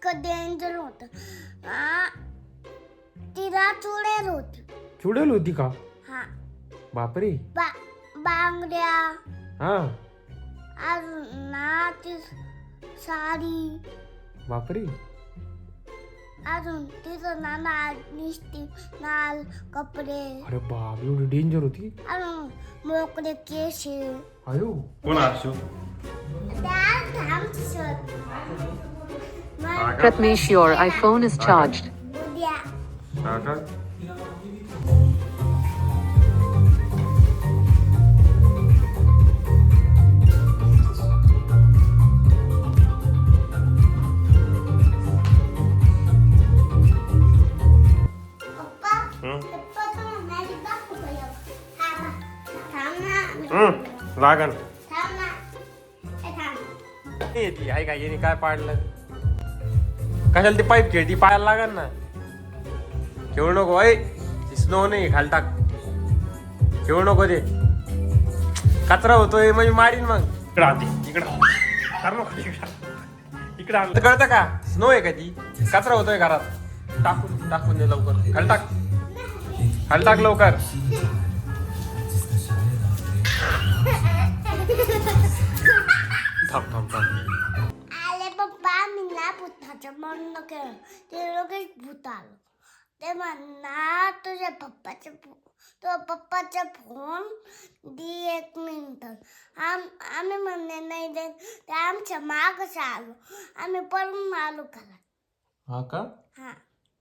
इतकं डेंजर होत. तिला चुडेल होत. चुडेल होती का? हा. बापरे. बा बांगड्या. हा. अजून ना ती साडी. बापरे. अजून तिचं ना नाल निसती नाल कपडे. अरे बाप एवढी डेंजर होती? अजून मोकळे केस अयो कोण असो Pratmesh, your iPhone is charged. उद्या हा का पप्पा पप्पा तुम्ही मॅजिक दाखवतो एक. थांब ना. थांब ना हम्म लागन थांब ना ए, थांब ती आहे का येणे काय पाडलं कशाला ती पाईप खेळती? पायाला लागन ना. खेळू नको ऐ ती स्नो नाही खाली टाक. खेळू नको ते. कचरा होतोय म्हणजे मारीन मग. इकडं आधी इकडं आणलं कळतं का? स्नो आहे का ती? कचरा होतोय घरात. टाकून टाकून दे लवकर. खाली टाक. खाली टाक लवकर. थांब थांब थांब. भूताचं म्हणणं केलं ते लगेच भूत आलं ते म्हणणार तुझ्या पप्पाचे तो पप्पाचा फोन दे एक मिनिट आम आम्ही म्हणणे नाही देत ते आमच्या मागच आलो आम्ही पळून आलो घरात हा का हा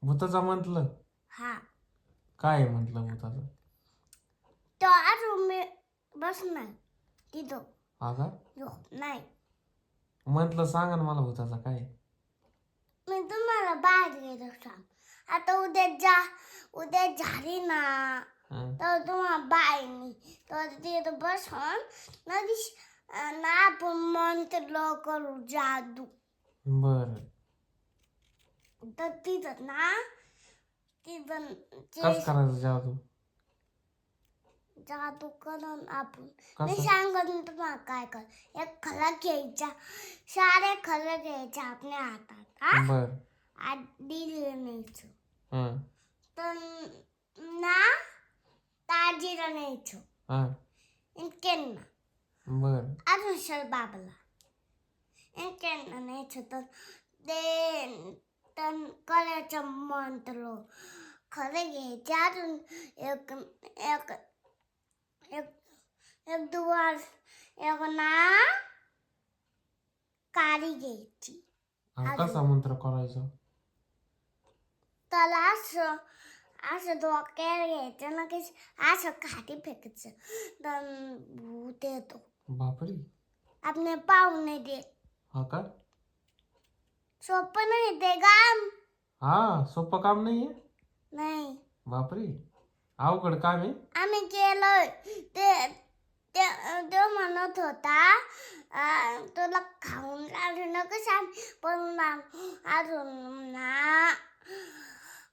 भूताचा म्हटलं हा काय म्हटलं भूताचं तो अजून मी बसणार तिथं हा का झोप नाही म्हटलं सांगा ना मला भूताचा काय आहे? मी तुम्हाला बाहेर गेलो सांग आता उद्या जा उद्या झाली ना। हा. तर तुम्हाला बाईनी तर तिथं बसून नदी ना आपण मंत्र करू जादू। बर। तर तिथं ना तिथं कस ते करायचं जादू? जादू करून आपण मी कसं सांगत ना तुम्हाला काय कर. एक खला घ्यायचा. सारे खलं घ्यायचे आपल्या हातात. हा? बर. आधी न्यायचं. हा. तर ना ताजीला न्यायचं. हा. बर. अजून सर बाबाला. इतक्यांना न्यायचं. तर ते तर करायचं मंत्र. खरं घ्यायचे. अजून एक एक एक एक दुवार एक ना काळी घ्यायची हा, कसा मंत्र करायचा त्याला असं असं डोक्याला घ्यायचं ना की असं खाटी फेकायचं तर भूत येतो बापरे। आपले पाहुणे दे। हा का सोपं नाही ते गाम हा सोपं काम नाहीये नाही। बापरे। अवघड काम आहे. आम्ही केलं ते ते तो म्हणत होता अं, तुला खाऊन नको सांग पण अजून ना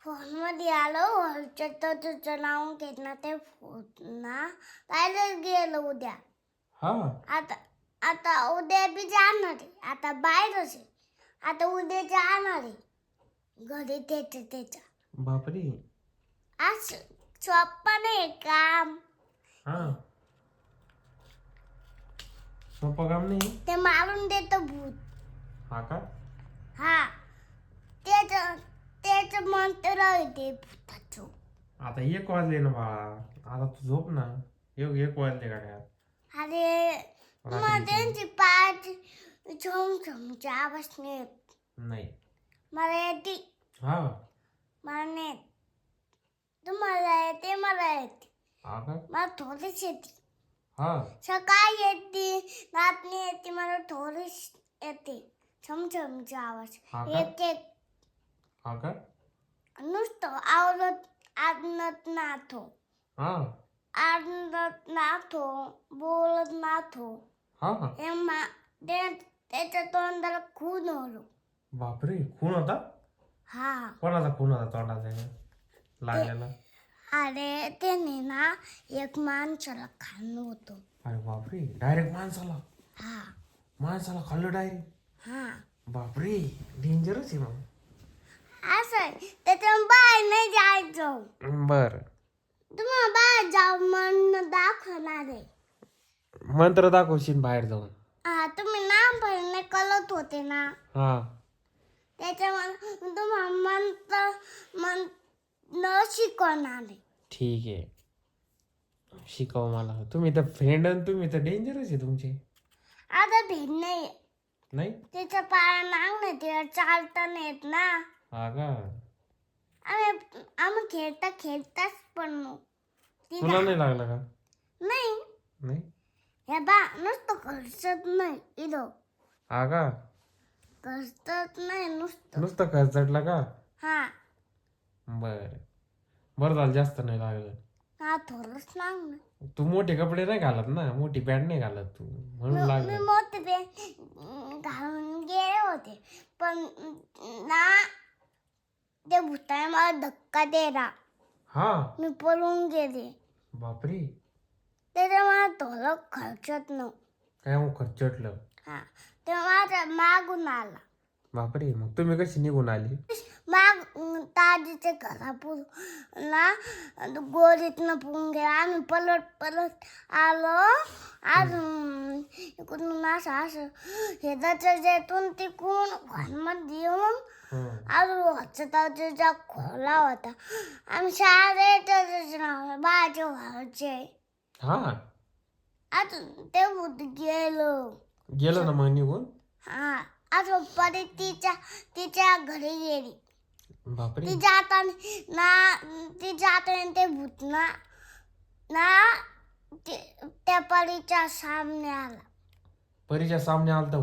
फोनमध्ये आलो वरच्या तर तुझं नाव घेत ना ते फोन ना पाहिलं गेलं उद्या. हा. आता आता उद्या बी जाणार आहे. आता बाहेरच आहे. आता उद्या जाणार आहे. घरी त्याच्या त्याच्या. बापरे. आज सोपं नाही काम. हा. सोपं काम नाही? ते मारून देतो भूत. हा का? हा. तेच तेच मंत्र आहे ते भूताचं. आता एक वाजले ना बाळा. आता तू झोप ना. एक एक वाजले गाड्यात. अरे मग रात्रीचे. त्यांची पाच झोम झोमची आवाज नाही येत. नाही. मला येते. हा. मला नाही येत. तुम्हाला येते मला येते. हा का? मला थोडीच येते. हा. सकाळी येते रात्री येते मला थोडीच येते. झमझमची आवाज. हा का? येते हा का? नुसतं आवडत आदनत नाथो हा. आदनत नाथो बोलत नाथो हा हा. हे मा ते त्याच्या तोंडाला खून होलो बापरे खून होता? हा. कोणाचा खून होता तोंडाचा? लागलेला. अरे त्याने ना एक माणसाला खाल्लं होतं. अरे बापरे डायरेक्ट माणसाला? हा. माणसाला खाल्लं डायरेक्ट हा. बापरे डेंजरच आहे मग. असं त्याच्यामुळे बाहेर नाही जायचं. बर. तुम्हाला बाहेर जाऊ म्हणून दाखवणार आहे. मंत्र दाखवशील बाहेर जाऊन. हा तुम्ही नाम नाही कळत होते ना. हा. त्याच्यामुळे तुम्हाला मंत्र मन न शिकवणार. आहे ठीक आहे. शिकव मला. तुम्ही तर फ्रेंड आणि तुम्ही तर डेंजरच आहे तुमचे. आता भेट नाही. नाही? तिच्या पाया नांग नाही तिला चालता नाही येत ना. हा का? आम्ही आम्ही खेळता खेळताच पण ती तुला नाही लागला का? नाही. नाही? हे बा नुसतं खर्चत नाही इथं. हा का? खर्चत नाही नुसतं. नुसतं खर्चटला का? हा. बर. बरं झालं जास्त नाही लागलं. हा थोडंच ना तू मोठे कपडे नाही घालत ना? मोठी पॅन्ट नाही घालत तू. म्हणून मी लागलं. मोठे पे घालून गेले होते. पण ना ते भूताने मला धक्का दिला हा? मी पळून गेले. बापरे. त्याच्या मला थोडं खर्चत नव्हतं. काय मग खर्चटलं? हा. ते माझ्या मागून आला. बापरे मग तुम्ही कशी निघून आली? माग ताजीचे घरापूर ना गोरीतनं पुरून गेला. आम्ही पलट पलट आलो. अजून इकडून असं असं हे त्याच्या जेतून तिकून घरमध्ये येऊन हं. अजून हॉस्पिटलचा खोला होता. आम्ही शाळेत बाहेरचे व्हायचे हा. अजून ते गेलो. गेलो ना मग निघून? हा. अजून परत तिच्या तिच्या घरी गेली. बापरे. ती जाताना ना ती जाताना ते भूत ना ना ते- त्या परीच्या सामने आला. परीच्या सामने आलता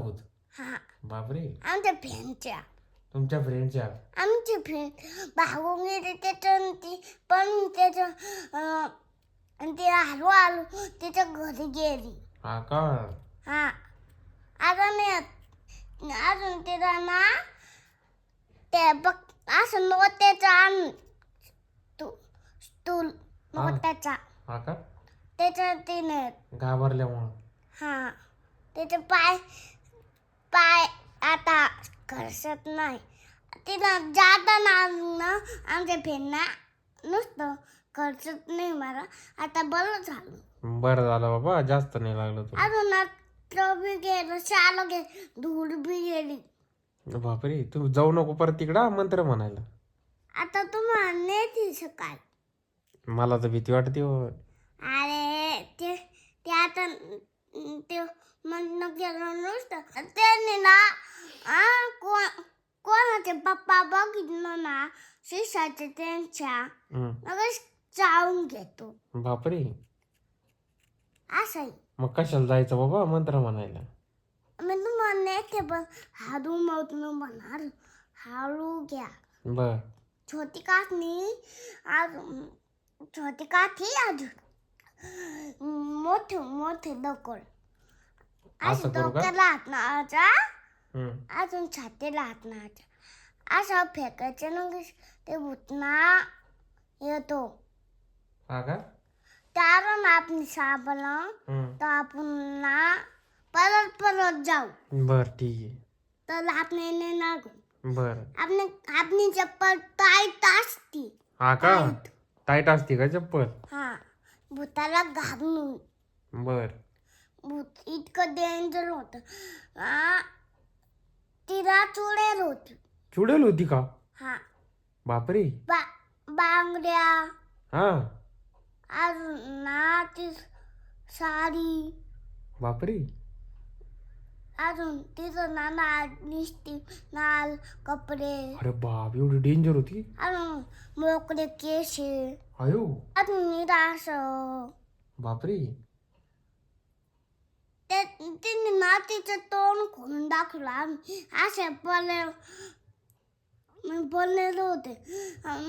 हा. बापरे. आमच्या फ्रेंडच्या. तुमच्या फ्रेंडच्या? आमची फ्रेंड भागून गेली त्याच्यानं ती पण त्याच्या अं, आणि ती तिच्या घरी गेली. हा का? हा. आता नाही अजून तिला ना ते बघ असं आण. तू स्टूल हा. हा का? त्याच्या तिने. घाबरल्यामुळं. हा. त्याचे पाय पाय आता घसत नाही. तिला जाताना ना आमच्या फेना नुसतं खर्चत नाही मला आता बरं झालं. बरं झालं बाबा जास्त नाही लागलं तुला. अजून बी गेलं शालो गे धूळ बी गेली बापरे तू जाऊ नको परत तिकडं मंत्र म्हणायला. आता तुम्हाला नेते सकाळ. मला तर भीती वाटते हो. अरे ते ते आता ते म्हणणं गेलं नुसतं. त्यांनी ना आ कोण कोणाचे पप्पा बघितलं ना शिशाचे त्यांच्या. लगेच चावून घेतो. बापरे. असं आहे मग कशाला जायचं बाबा? मंत्र म्हणायला. मी तुम्हाला नेते पण हाडू तुम्ही म्हणणार हळू घ्या. बर. छोटी काठणी आज छोटी काठी अजून. मोठे मोठे दगड असं असं करू का? डोक्याला हात नाचा हं. अजून छातीला हात नाचा असं फेकायचं ना ते भूतना येतो. हा का? कारण आपण हं. तर आपण ना परत परत जाऊ बर ठीक आहे. तर आपण येणार नाही बर. आपली आपली चप्पल टाईट असती हा का? टाईट असते का चप्पल? हा भूताला घालून बर. भूत इतकं डेंजर होत तिला चुडेल होत चुडेल होती का हा बापरे बा बांगड्या हा अजून ना ती साडी बापरे. अजून तिचं ना नाल निसती नाल कपडे. अरे बाप एवढी डेंजर होती? अजून मोकळे केस अयो. अजून निराश. बापरे. ते तिने ना तिचं तोंड खोलून दाखवलं. आम्ही असे बोलले मी बोललेले होते.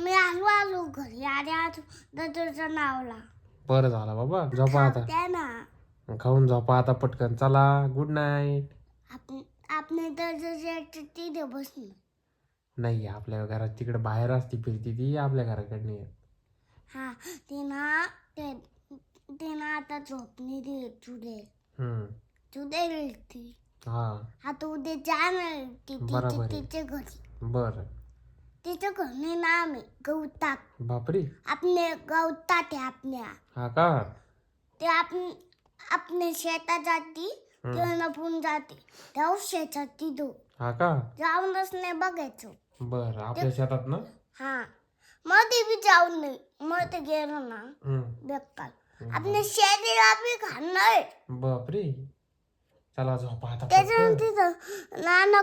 मी आलो आलो घरी. आले आज दादाचं नावला. बरं झालं बाबा. झोपा आता. त्या ना. खाऊन झोपा आता पटकन. चला गुड नाईट आपण दादाच्या तिथे बसलो. नाही आपल्या घरात तिकडे बाहेर असती फिरती ती आपल्या घराकडे नाही येत. हा ती ना ते ती ना आता झोपणी ती चुडे हम्म. चुडे ती हा. आता उद्या जाणार ती बरोबर आहे. तिच्या घरी. बर. तिच्या घरी नाम गवतात. बापरे. आपले गवतात आहे आपल्या. हा का? ते आपण आपल्या शेतात जाती ते लपून जाते. तेव्हा शेतात तिथं. हा का? जाऊनच नाही बघायचं. बर आपल्या शेतात ना? हा. मध्ये बी जाऊन नाही. मध्ये गेलं ना हम्म. बेकार. आपल्या शरीर बी खाणार बापरे. चला झोपा आता त्याच्यानंतर पटकन. तिथं नाना